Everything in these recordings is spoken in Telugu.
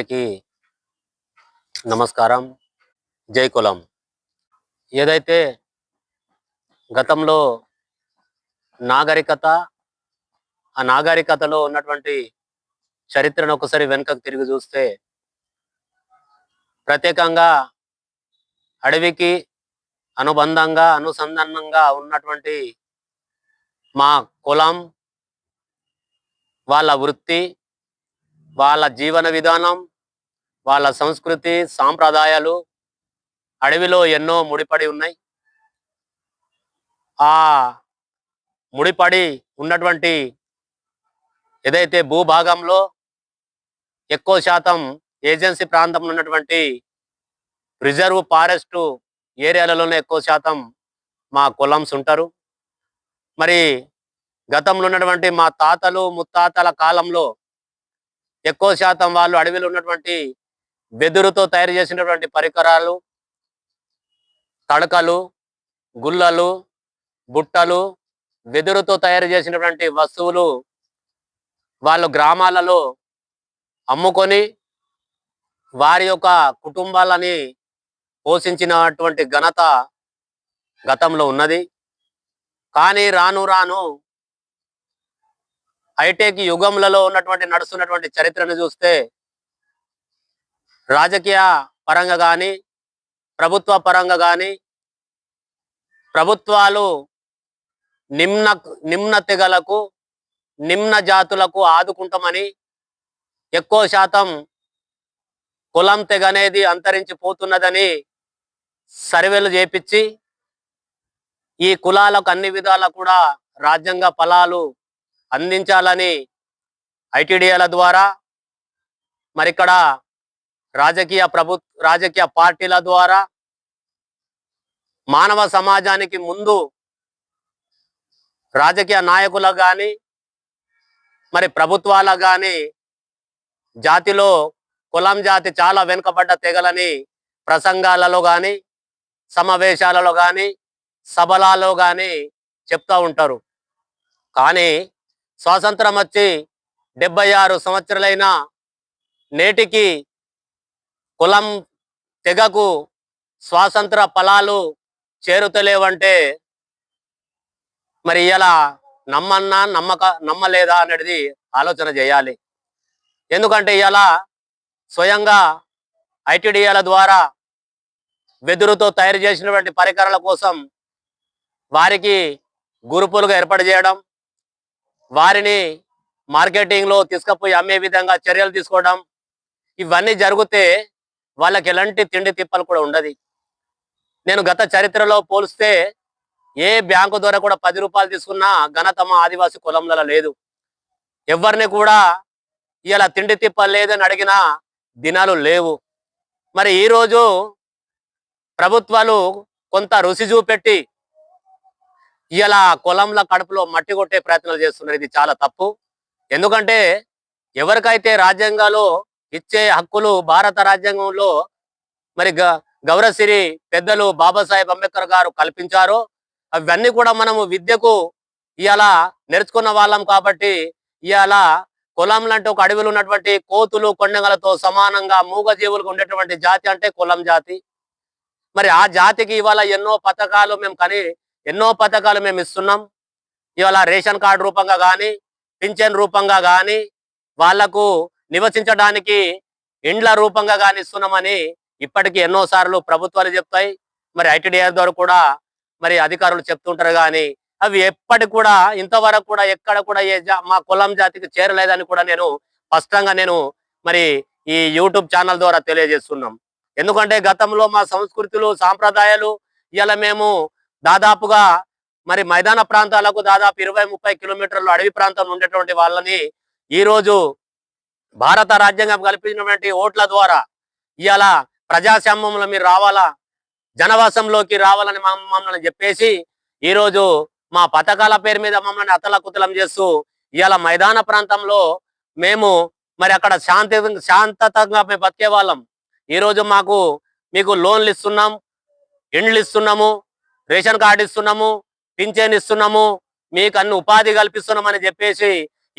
అందరికీ నమస్కారం. జై కులం. ఏదైతే గతంలో నాగరికత ఆ నాగరికతలో ఉన్నటువంటి చరిత్రను ఒకసారి వెనుకకు తిరిగి చూస్తే ప్రత్యేకంగా అడవికి అనుబంధంగా అనుసంధానంగా ఉన్నటువంటి మా కులం వాళ్ళ వృత్తి వాళ్ళ జీవన విధానం వాళ్ళ సంస్కృతి సాంప్రదాయాలు అడవిలో ఎన్నో ముడిపడి ఉన్నాయి. ఆ ముడిపడి ఉన్నటువంటి ఏదైతే భూభాగంలో ఎక్కువ శాతం ఏజెన్సీ ప్రాంతంలో ఉన్నటువంటి రిజర్వ్ ఫారెస్ట్ ఏరియాలలోనే ఎక్కువ శాతం మా కులంస్ ఉంటారు. మరి గతంలో ఉన్నటువంటి మా తాతలు ముత్తాతల కాలంలో ఎక్కువ శాతం వాళ్ళు అడవిలో ఉన్నటువంటి వెదురుతో తయారు చేసినటువంటి పరికరాలు తడకలు గుల్లలు బుట్టలు వెదురుతో తయారు చేసినటువంటి వస్తువులు వాళ్ళు గ్రామాలలో అమ్ముకొని వారి యొక్క కుటుంబాలని పోషించినటువంటి ఘనత గతంలో ఉన్నది. కానీ రాను రాను హైటెక్ యుగంలలో ఉన్నటువంటి నడుస్తున్నటువంటి చరిత్రను చూస్తే రాజకీయ పరంగా కానీ ప్రభుత్వ పరంగా కానీ ప్రభుత్వాలు నిమ్న నిమ్న తెగలకు నిమ్న జాతులకు ఆదుకుంటామని ఎక్కువ శాతం కులం తెగ అనేది అంతరించిపోతున్నదని సర్వేలు చేపించి ఈ కులాలకు అన్ని విధాలా కూడా రాజ్యాంగ ఫలాలు అందించాలని ఐటీడీఏల ద్వారా మరి ఇక్కడ రాజకీయ ప్రభు రాజకీయ పార్టీల ద్వారా మానవ సమాజానికి ముందు రాజకీయ నాయకులకు కానీ మరి ప్రభుత్వాలకు కానీ జాతిలో కులం జాతి చాలా వెనుకబడ్డ తెగలని ప్రసంగాలలో కానీ సమావేశాలలో కానీ సభలలో కానీ చెప్తా ఉంటారు. కానీ స్వాతంత్రం వచ్చి డెబ్బై ఆరు సంవత్సరాలైన నేటికి కులం తెగకు స్వాతంత్ర ఫలాలు చేరుతలేవంటే మరి ఇలా నమ్మన్నా నమ్మక నమ్మలేదా అనేది ఆలోచన చేయాలి. ఎందుకంటే ఇలా స్వయంగా ఐటీడీఏల ద్వారా వెదురుతో తయారు చేసినటువంటి పరికరాల కోసం వారికి గురుపులుగా ఏర్పాటు చేయడం వారిని మార్కెటింగ్లో తీసుకుపోయి అమ్మే విధంగా చర్యలు తీసుకోవడం ఇవన్నీ జరిగితే వాళ్ళకి ఎలాంటి తిండి తిప్పలు కూడా ఉండదు. నేను గత చరిత్రలో పోలిస్తే ఏ బ్యాంకు ద్వారా కూడా పది రూపాయలు తీసుకున్నా ఘనత మా ఆదివాసి కులంలో లేదు. ఎవరిని కూడా ఇలా తిండి తిప్పలు లేదని అడిగిన దినాలు లేవు. మరి ఈరోజు ప్రభుత్వాలు కొంత రుచి చూపెట్టి ఇలా కులంల కడుపులో మట్టి కొట్టే ప్రయత్నాలు చేస్తున్నారు. ఇది చాలా తప్పు. ఎందుకంటే ఎవరికైతే రాజ్యాంగాలు ఇచ్చే హక్కులు భారత రాజ్యాంగంలో మరి గ గౌరవశ్రీ పెద్దలు బాబాసాహెబ్ అంబేద్కర్ గారు కల్పించారు. అవన్నీ కూడా మనము విద్యకు ఇవాళ నేర్చుకున్న వాళ్ళం కాబట్టి ఇవాళ కులం లాంటి ఒక అడవిలో ఉన్నటువంటి కోతులు కొండగలతో సమానంగా మూగజీవులకు ఉండేటువంటి జాతి అంటే కులం జాతి. మరి ఆ జాతికి ఇవాళ ఎన్నో పథకాలు మేము కని ఎన్నో పథకాలు మేము ఇస్తున్నాం. ఇవాళ రేషన్ కార్డు రూపంగా కానీ పింఛన్ రూపంగా కానీ వాళ్ళకు నివసించడానికి ఇండ్ల రూపంగా కానీ ఇస్తున్నామని ఇప్పటికీ ఎన్నో సార్లు ప్రభుత్వాలు చెప్తాయి. మరి ఐటీడీఆర్ ద్వారా కూడా మరి అధికారులు చెప్తుంటారు కానీ అవి ఎప్పటికి కూడా ఇంతవరకు కూడా ఎక్కడ కూడా ఏ జా- మా కులం జాతికి చేరలేదని కూడా నేను స్పష్టంగా నేను మరి ఈ యూట్యూబ్ ఛానల్ ద్వారా తెలియజేస్తున్నాం. ఎందుకంటే గతంలో మా సంస్కృతులు సాంప్రదాయాలు ఇలా మేము దాదాపుగా మరి మైదాన ప్రాంతాలకు దాదాపు ఇరవై ముప్పై కిలోమీటర్లు అడవి ప్రాంతంలో ఉండేటువంటి వాళ్ళని ఈ రోజు భారత రాజ్యాంగం కల్పించినటువంటి ఓట్ల ద్వారా ఇవాళ ప్రజాస్వామ్యంలో మీరు రావాలా? జనవాసంలోకి రావాలని మమ్మల్ని చెప్పేసి ఈ రోజు మా పథకాల పేరు మీద మమ్మల్ని అతలకుతలం చేస్తూ ఇవాళ మైదాన ప్రాంతంలో మేము మరి అక్కడ శాంతి శాంతతంగా మేము బతికే వాళ్ళం. ఈ రోజు మాకు మీకు లోన్లు ఇస్తున్నాం ఇండ్లు ఇస్తున్నాము రేషన్ కార్డు ఇస్తున్నాము పింఛన్ ఇస్తున్నాము మీకు అన్ని ఉపాధి కల్పిస్తున్నామని చెప్పేసి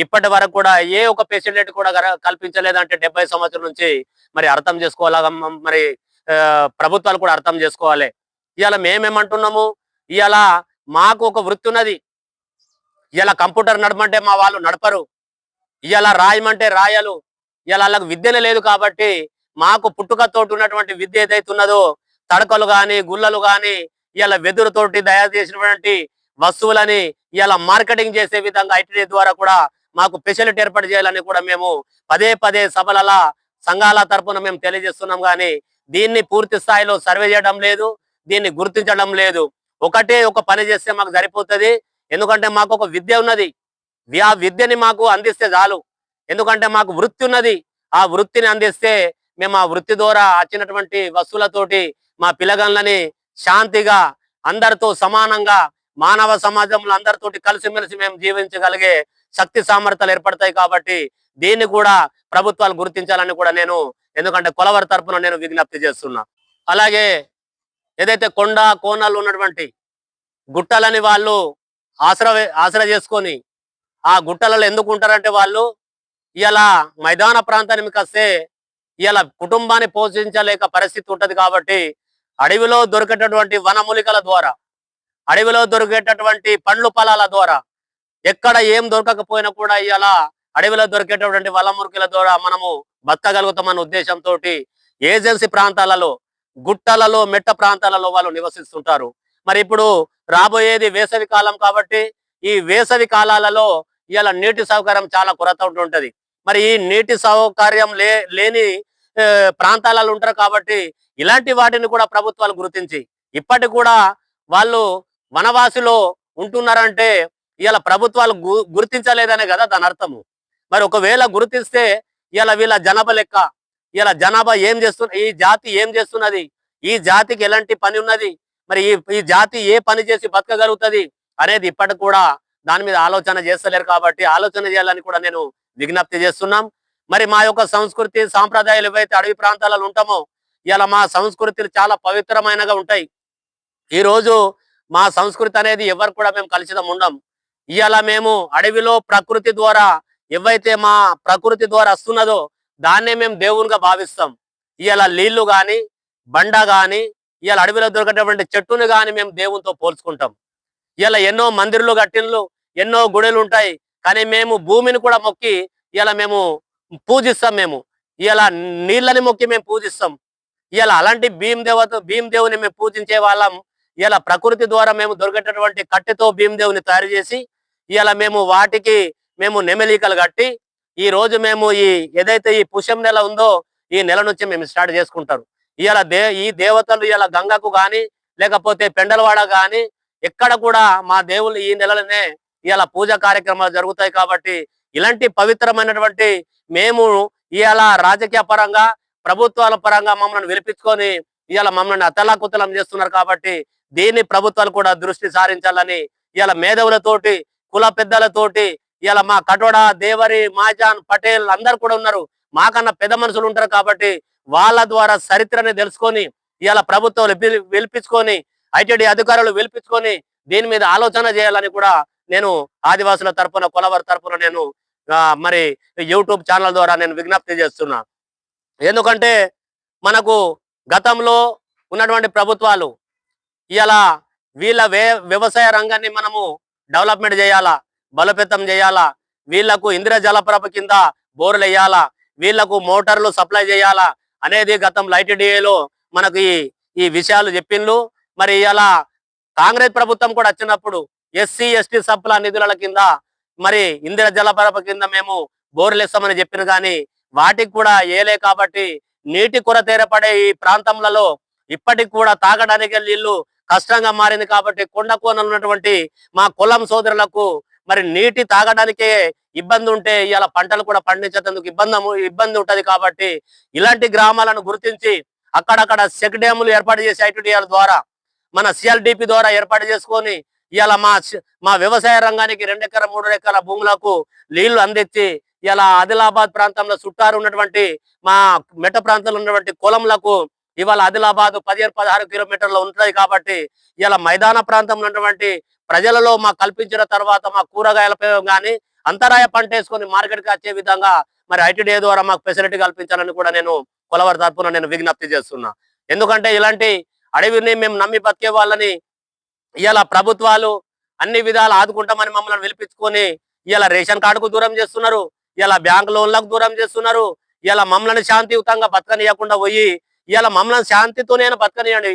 ఇప్పటి వరకు కూడా ఏ ఒక ఫెసిలిటీ కూడా కల్పించలేదంటే డెబ్బై సంవత్సరం నుంచి మరి అర్థం చేసుకోవాలా? మరి ఆ, ప్రభుత్వాలు కూడా అర్థం చేసుకోవాలి. ఇవాళ మేమేమంటున్నాము? ఇవాళ మాకు ఒక వృత్తి ఉన్నది. ఇవాళ కంప్యూటర్ నడమంటే మా వాళ్ళు నడపరు. ఇవాళ రాయమంటే రాయలు. ఇవాళ వాళ్ళకు విద్యనే లేదు కాబట్టి మాకు పుట్టుకతోటి ఉన్నటువంటి విద్య ఏదైతే ఉన్నదో తడకలు కానీ గుల్లలు కానీ ఇవాళ వెదురుతోటి తయారు చేసినటువంటి వస్తువులని ఇవాళ మార్కెటింగ్ చేసే విధంగా ఐటీడీ ద్వారా కూడా మాకు ఫెసిలిటీ ఏర్పాటు చేయాలని కూడా మేము పదే పదే సభల సంఘాల తరపున మేము తెలియజేస్తున్నాం. కానీ దీన్ని పూర్తి స్థాయిలో సర్వే చేయడం లేదు దీన్ని గుర్తించడం లేదు. ఒకటే ఒక పని చేస్తే మాకు సరిపోతుంది. ఎందుకంటే మాకు ఒక విద్య ఉన్నది. ఆ విద్యని మాకు అందిస్తే చాలు. ఎందుకంటే మాకు వృత్తి ఉన్నది. ఆ వృత్తిని అందిస్తే మేము ఆ వృత్తి ద్వారా వచ్చినటువంటి వస్తువులతోటి మా పిల్లగాళ్ళని శాంతిగా అందరితో సమానంగా మానవ సమాజంలో అందరితోటి కలిసిమెలిసి మేము జీవించగలిగే శక్తి సామర్థ్యాలు ఏర్పడతాయి కాబట్టి దీన్ని కూడా ప్రభుత్వాలు గుర్తించాలని కూడా నేను ఎందుకంటే కొలవరి తరపున నేను విజ్ఞప్తి చేస్తున్నా. అలాగే ఏదైతే కొండ కోనలు ఉన్నటువంటి గుట్టలని వాళ్ళు ఆసరా ఆసరా చేసుకొని ఆ గుట్టలలో ఎందుకు ఉంటారంటే వాళ్ళు ఇలా మైదాన ప్రాంతానికి వస్తే ఇలా కుటుంబాన్ని పోషించలేక పరిస్థితి ఉంటది కాబట్టి అడవిలో దొరికేటటువంటి వనమూలికల ద్వారా అడవిలో దొరికేటటువంటి పండ్లు ఫలాల ద్వారా ఎక్కడ ఏం దొరకకపోయినా కూడా ఇలా అడవిలో దొరికేటటువంటి వలమురుకుల ద్వారా మనము బతకగలుగుతామన్న ఉద్దేశంతో ఏజెన్సీ ప్రాంతాలలో గుట్టలలో మెట్ట ప్రాంతాలలో వాళ్ళు నివసిస్తుంటారు. మరి ఇప్పుడు రాబోయేది వేసవి కాలం కాబట్టి ఈ వేసవి కాలాలలో ఇలా నీటి సౌకర్యం చాలా కొరత ఉంటుంటది. మరి ఈ నీటి సౌకర్యం లే లేని ప్రాంతాలలో ఉంటారు కాబట్టి ఇలాంటి వాటిని కూడా ప్రభుత్వాలు గుర్తించి ఇప్పటికి కూడా వాళ్ళు వనవాసిలో ఉంటున్నారంటే ఇలా ప్రభుత్వాలు గు- గుర్తించలేదనే కదా దాని అర్థము. మరి ఒకవేళ గుర్తిస్తే ఇలా వీళ్ళ జనాభా లెక్క ఇలా జనాభా ఏం చేస్తున్న ఈ జాతి ఏం చేస్తున్నది? ఈ జాతికి ఎలాంటి పని ఉన్నది? మరి ఈ ఈ జాతి ఏ పని చేసి బతకగలుగుతుంది? అనేది ఇప్పటికి కూడా దాని మీద ఆలోచన చేస్తలేరు కాబట్టి ఆలోచన చేయాలని కూడా నేను విజ్ఞప్తి చేస్తున్నాం. మరి మా యొక్క సంస్కృతి సాంప్రదాయాలు ఏవైతే అడవి ప్రాంతాలలో ఉంటామో ఇలా మా సంస్కృతులు చాలా పవిత్రమైనగా ఉంటాయి. ఈ రోజు మా సంస్కృతి అనేది ఎవరు కూడా మేము కలుషితం ఉండం ఇవాళ మేము అడవిలో ప్రకృతి ద్వారా ఏవైతే మా ప్రకృతి ద్వారా వస్తున్నదో దాన్నే మేము దేవునిగా భావిస్తాం. ఇవాళ నీళ్ళు కానీ బండ గాని ఇవాళ అడవిలో దొరికేటటువంటి చెట్టుని కానీ మేము దేవునితో పోల్చుకుంటాం. ఇలా ఎన్నో మందిర్లు కట్టిన్లు ఎన్నో గుడులు ఉంటాయి కానీ మేము భూమిని కూడా మొక్కి ఇలా మేము పూజిస్తాం మేము. ఇలా నీళ్ళని మొక్కి మేము పూజిస్తాం. ఇలా అలాంటి భీమ్ దేవత భీమ్ దేవుని మేము పూజించే వాళ్ళం ఇలా ప్రకృతి ద్వారా మేము దొరికేటటువంటి కట్టెతో భీమ్ దేవుని తయారు చేసి ఇలా మేము వాటికి మేము నెమలికలు కట్టి ఈ రోజు మేము ఈ ఏదైతే ఈ పుష్యం నెల ఉందో ఈ నెల నుంచి మేము స్టార్ట్ చేసుకుంటారు. ఇలా దే ఈ దేవతలు ఇలా గంగకు కానీ లేకపోతే పెండలవాడ కానీ ఎక్కడ కూడా మా దేవుళ్ళు ఈ నెలలోనే ఇలా పూజ కార్యక్రమాలు జరుగుతాయి కాబట్టి ఇలాంటి పవిత్రమైనటువంటి మేము ఇలా రాజకీయ పరంగా ప్రభుత్వాల పరంగా మమ్మల్ని విలిపించుకొని ఇలా మమ్మల్ని అతలాకుతలం చేస్తున్నారు కాబట్టి దీన్ని ప్రభుత్వాలు కూడా దృష్టి సారించాలని ఇలా మేధవులతోటి కుల పెద్దలతోటి ఇలా మా కటోడ దేవరి మాజాన్ పటేల్ అందరు కూడా ఉన్నారు. మాకన్నా పెద్ద మనుషులు ఉంటారు కాబట్టి వాళ్ళ ద్వారా చరిత్రని తెలుసుకొని ఇలా ప్రభుత్వాలు పిలి- పిలిపించుకొని ఐటీడీ అధికారులు పిలిపించుకొని దీని మీద ఆలోచన చేయాలని కూడా నేను ఆదివాసుల తరపున కొలవర్ తరఫున నేను మరి యూట్యూబ్ ఛానల్ ద్వారా నేను విజ్ఞప్తి చేస్తున్నా. ఎందుకంటే మనకు గతంలో ఉన్నటువంటి ప్రభుత్వాలు ఇలా వీళ్ళ వ్యవసాయ రంగాన్ని మనము డెవలప్మెంట్ చేయాలా? బలోపేతం చేయాలా? వీళ్ళకు ఇంద్ర జలప్రభ కింద బోర్లు వేయాలా వీళ్ళకు మోటార్లు సప్లై చేయాలా? అనేది గతం లైట్ డిఏలో మనకు ఈ ఈ విషయాలు చెప్పిండ్రు మరి ఇలా కాంగ్రెస్ ప్రభుత్వం కూడా వచ్చినప్పుడు ఎస్సీ ఎస్టీ సప్లా నిధుల కింద మరి ఇందిర జలప్రభ కింద మేము బోర్లు ఇస్తామని చెప్పిన కానీ వాటికి కూడా ఏలే కాబట్టి నీటి కొరత ఏర్పడే ఈ ప్రాంతంలో ఇప్పటికి కూడా తాగడానికి నీళ్ళు కష్టంగా మారింది కాబట్టి కొండ కోనలు ఉన్నటువంటి మా కులం సోదరులకు మరి నీటి తాగడానికే ఇబ్బంది ఉంటే ఇలా పంటలు కూడా పండించేందుకు ఇబ్బంది ఇబ్బంది ఉంటది కాబట్టి ఇలాంటి గ్రామాలను గుర్తించి అక్కడక్కడ సెక్ డ్యాములు ఏర్పాటు చేసి ఐటీడీఆర్ ద్వారా మన సిఎల్డిపి ద్వారా ఏర్పాటు చేసుకొని ఇవాళ మా మా వ్యవసాయ రంగానికి రెండు ఎకర మూడు ఎకరాల భూములకు నీళ్ళు అందించి ఇలా ఆదిలాబాద్ ప్రాంతంలో చుట్టారు ఉన్నటువంటి మా మెట్ట ప్రాంతంలో ఉన్నటువంటి కులంలకు ఇవాళ ఆదిలాబాద్ పదిహేను పదహారు కిలోమీటర్లు ఉంటుంది కాబట్టి ఇలా మైదాన ప్రాంతంలో ఉన్నటువంటి ప్రజలలో మాకు కల్పించిన తర్వాత మా కూరగాయలపై కానీ అంతరాయ పంట వేసుకొని మార్కెట్కి వచ్చే విధంగా మరి ఐటీడీ ద్వారా మాకు ఫెసిలిటీ కల్పించాలని కూడా నేను కొలవరి తరపున నేను విజ్ఞప్తి చేస్తున్నా. ఎందుకంటే ఇలాంటి అడవిని మేము నమ్మి బతికే వాళ్ళని ఇలా ప్రభుత్వాలు అన్ని విధాలు ఆదుకుంటామని మమ్మల్ని పిలిపించుకొని ఇలా రేషన్ కార్డుకు దూరం చేస్తున్నారు ఇలా బ్యాంక్ లోన్లకు దూరం చేస్తున్నారు ఇలా మమ్మల్ని శాంతియుతంగా బతకనియకుండా పోయి ఇవాళ మమ్మల్ని శాంతితోనైనా బతకనియండి.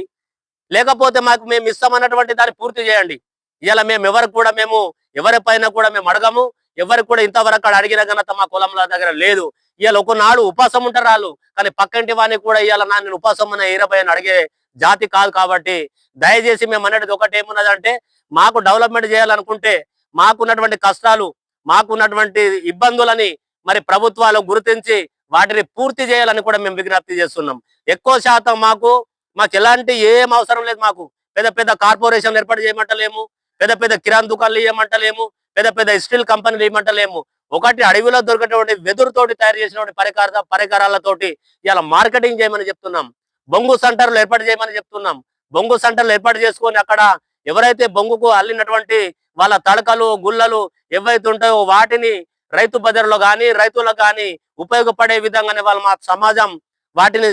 లేకపోతే మాకు మేము ఇస్తామన్నటువంటి దాన్ని పూర్తి చేయండి. ఇవాళ మేము ఎవరికి కూడా మేము ఎవరిపైన కూడా మేము అడగము. ఎవరికి కూడా ఇంతవరకు అక్కడ అడిగిన ఘనత మా కులంలో దగ్గర లేదు. ఇవాళ ఒకనాడు ఉపాసం ఉంటారు వాళ్ళు కానీ పక్కంటి వాడిని కూడా ఇవాళ నా నేను ఉపాసం అనే ఈరపైన అడిగే జాతి కాదు కాబట్టి దయచేసి మేము అనేది ఒకటి ఏమున్నదంటే మాకు డెవలప్మెంట్ చేయాలనుకుంటే మాకున్నటువంటి కష్టాలు మాకున్నటువంటి ఇబ్బందులని మరి ప్రభుత్వాలు గుర్తించి వాటిని పూర్తి చేయాలని కూడా మేము విజ్ఞప్తి చేస్తున్నాం. ఎక్కువ శాతం మాకు మాకు ఎలాంటి ఏం అవసరం లేదు మాకు. పెద్ద పెద్ద కార్పొరేషన్లు ఏర్పాటు చేయమంటలేము పెద్ద పెద్ద కిరాణ్ దుకాణాలు ఇవ్వమంటలేము పెద్ద పెద్ద స్టీల్ కంపెనీలు ఇవ్వమంటలేము. ఒకటి అడవిలో దొరికేటువంటి వెదురుతోటి తయారు చేసినటువంటి పరికర పరికరాలతోటి ఇలా మార్కెటింగ్ చేయమని చెప్తున్నాం. బొంగు సెంటర్లు ఏర్పాటు చేయమని చెప్తున్నాం. బొంగు సెంటర్లు ఏర్పాటు చేసుకొని అక్కడ ఎవరైతే బొంగుకు అల్లినటువంటి వాళ్ళ తడకలు గుల్లలు ఏవైతే ఉంటాయో వాటిని రైతు బజార్లో కానీ రైతులకు కానీ ఉపయోగపడే విధంగానే వాళ్ళు మా సమాజం వాటిని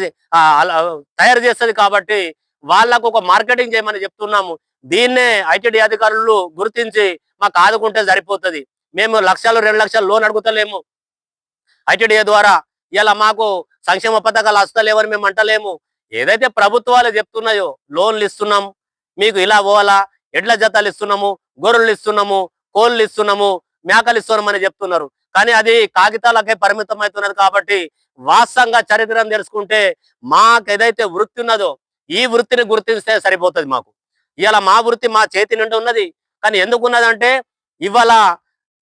అలా తయారు చేస్తుంది కాబట్టి వాళ్ళకు ఒక మార్కెటింగ్ చేయమని చెప్తున్నాము. దీన్నే ఐటీడీ అధికారులు గుర్తించి మాకు ఆదుకుంటే సరిపోతుంది. మేము లక్షలు రెండు లక్షలు లోన్ అడుగుతలేము. ఐటీడీఏ ద్వారా ఇలా మాకు సంక్షేమ పథకాలు వస్తలేవని మేము అంటలేము. ఏదైతే ప్రభుత్వాలు చెప్తున్నాయో లోన్లు ఇస్తున్నాం మీకు ఇలా పోవాలా ఎడ్ల జతాలు ఇస్తున్నాము గొర్రెలు ఇస్తున్నాము కోళ్ళు ఇస్తున్నాము మేకలు చెప్తున్నారు. కానీ అది కాగితాలకే పరిమితం అవుతున్నది కాబట్టి వాస్తవంగా చరిత్రను తెలుసుకుంటే మాకు ఏదైతే వృత్తి ఉన్నదో ఈ వృత్తిని గుర్తిస్తే సరిపోతుంది మాకు. ఇవాళ మా వృత్తి మా చేతి నిండి ఉన్నది. కానీ ఎందుకు ఉన్నదంటే ఇవాళ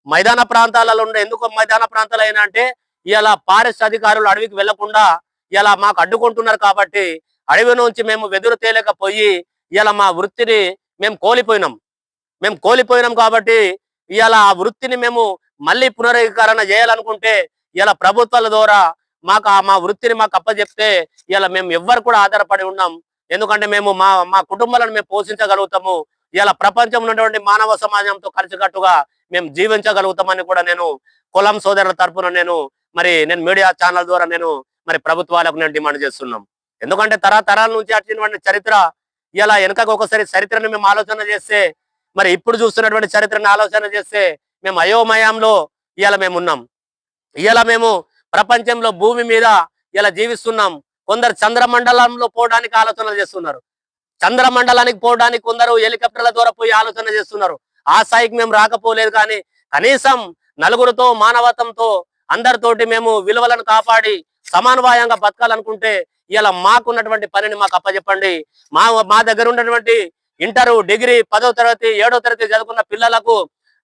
మైదాన ప్రాంతాలలో ఉండే ఎందుకు మైదాన ప్రాంతాలు అయినా అంటే ఇవాళ ఫారెస్ట్ అధికారులు అడవికి వెళ్ళకుండా ఇలా మాకు అడ్డుకుంటున్నారు కాబట్టి అడవి నుంచి మేము వెదురు తేలేకపోయి ఇలా మా వృత్తిని మేము కోల్పోయినాం. మేము కోల్పోయినాం కాబట్టి ఇవాళ ఆ వృత్తిని మేము మళ్ళీ పునరీకరణ చేయాలనుకుంటే ఇలా ప్రభుత్వాల ద్వారా మాకు ఆ మా వృత్తిని మాకు అప్పచెప్తే ఇలా మేము ఎవ్వరు కూడా ఆధారపడి ఉన్నాం ఎందుకంటే మేము మా మా కుటుంబాలను మేము పోషించగలుగుతాము. ఇలా ప్రపంచంలో ఉన్నటువంటి మానవ సమాజంతో కలిసికట్టుగా మేము జీవించగలుగుతామని కూడా నేను కులం సోదరుల తరపున నేను మరి నేను మీడియా ఛానల్ ద్వారా నేను మరి ప్రభుత్వాలకు నేను డిమాండ్ చేస్తున్నాం. ఎందుకంటే తరతరాల నుంచి అట్టినటువంటి చరిత్ర ఇలా వెనకకు ఒకసారి చరిత్రను మేము ఆలోచన చేస్తే మరి ఇప్పుడు చూస్తున్నటువంటి చరిత్రను ఆలోచన చేస్తే మేము అయోమయంలో ఇవాళ మేము ఉన్నాం. ఇవాళ మేము ప్రపంచంలో భూమి మీద ఇలా జీవిస్తున్నాం. కొందరు చంద్రమండలంలో పోవడానికి ఆలోచనలు చేస్తున్నారు. చంద్రమండలానికి పోవడానికి కొందరు హెలికాప్టర్ల ద్వారా పోయి ఆలోచన చేస్తున్నారు. ఆ స్థాయికి మేము రాకపోలేదు కానీ కనీసం నలుగురితో మానవతంతో అందరితోటి మేము విలువలను కాపాడి సమానవాయంగా బతకాలనుకుంటే ఇలా మాకున్నటువంటి పనిని మాకు అప్పచెప్పండి మా మా దగ్గర ఉన్నటువంటి ఇంటరు డిగ్రీ పదో తరగతి ఏడో తరగతి చదువుకున్న పిల్లలకు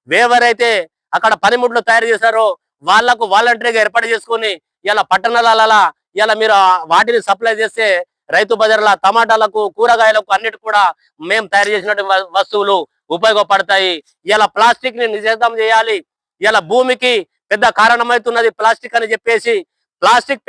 వేవరైతే అక్కడ పనిముట్లు తయారు చేశారో వాళ్ళకు వాలంటరీగా ఏర్పాటు చేసుకొని ఇలా పట్టణాలలో ఇలా మీరు వాటిని సప్లై చేస్తే రైతు బజార్ల టమాటాలకు కూరగాయలకు అన్నిటి కూడా మేము తయారు చేసినటువంటి వస్తువులు ఉపయోగపడతాయి. ఇలా ప్లాస్టిక్ని నిషేధం చేయాలి. ఇలా భూమికి పెద్ద కారణమవుతున్నది ప్లాస్టిక్ అని చెప్పేసి ప్లాస్టిక్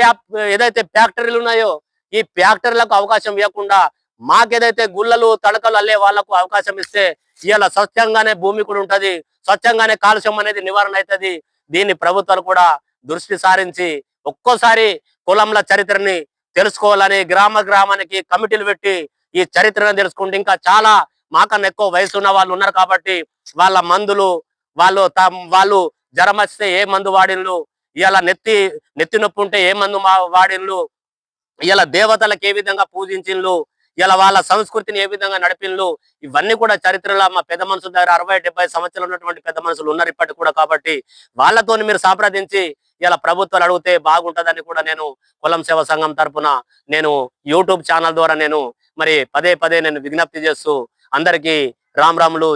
ఏదైతే ఫ్యాక్టరీలు ఉన్నాయో ఈ ఫ్యాక్టరీలకు అవకాశం ఇవ్వకుండా మాకేదైతే గుళ్ళలు తడకలు అల్లే వాళ్ళకు అవకాశం ఇస్తే ఇలా స్వచ్ఛంగానే భూమి కూడా ఉంటది. స్వచ్ఛంగానే కాలుష్యం అనేది నివారణ అవుతుంది దీన్ని ప్రభుత్వాలు కూడా దృష్టి సారించి ఒక్కోసారి కులంల చరిత్రని తెలుసుకోవాలని గ్రామ గ్రామానికి కమిటీలు పెట్టి ఈ చరిత్రను తెలుసుకుంటే ఇంకా చాలా మాకన్నా ఎక్కువ వయసు ఉన్న వాళ్ళు ఉన్నారు కాబట్టి వాళ్ళ మందులు వాళ్ళు తమ్- వాళ్ళు జ్వరం వస్తే ఏ మందు వాడిన్లు ఇలా నెత్తి నెత్తి నొప్పి ఉంటే ఏ మందు మా- వాడిన్లు ఇలా దేవతలకు ఏ విధంగా పూజించిండ్లు ఇలా వాళ్ళ సంస్కృతిని ఏ విధంగా నడిపిన్లు? ఇవన్నీ కూడా చరిత్రలో మా పెద్ద మనుషుల దగ్గర అరవై డెబ్బై సంవత్సరాలు ఉన్నటువంటి పెద్ద మనుషులు ఉన్నారు ఇప్పటికి కూడా కాబట్టి వాళ్ళతో మీరు సంప్రదించి ఇలా ప్రభుత్వాలు అడిగితే బాగుంటదని కూడా నేను కులం సేవ సంఘం తరఫున నేను యూట్యూబ్ ఛానల్ ద్వారా నేను మరి పదే పదే నేను విజ్ఞప్తి చేస్తూ అందరికీ రామ్ రాములు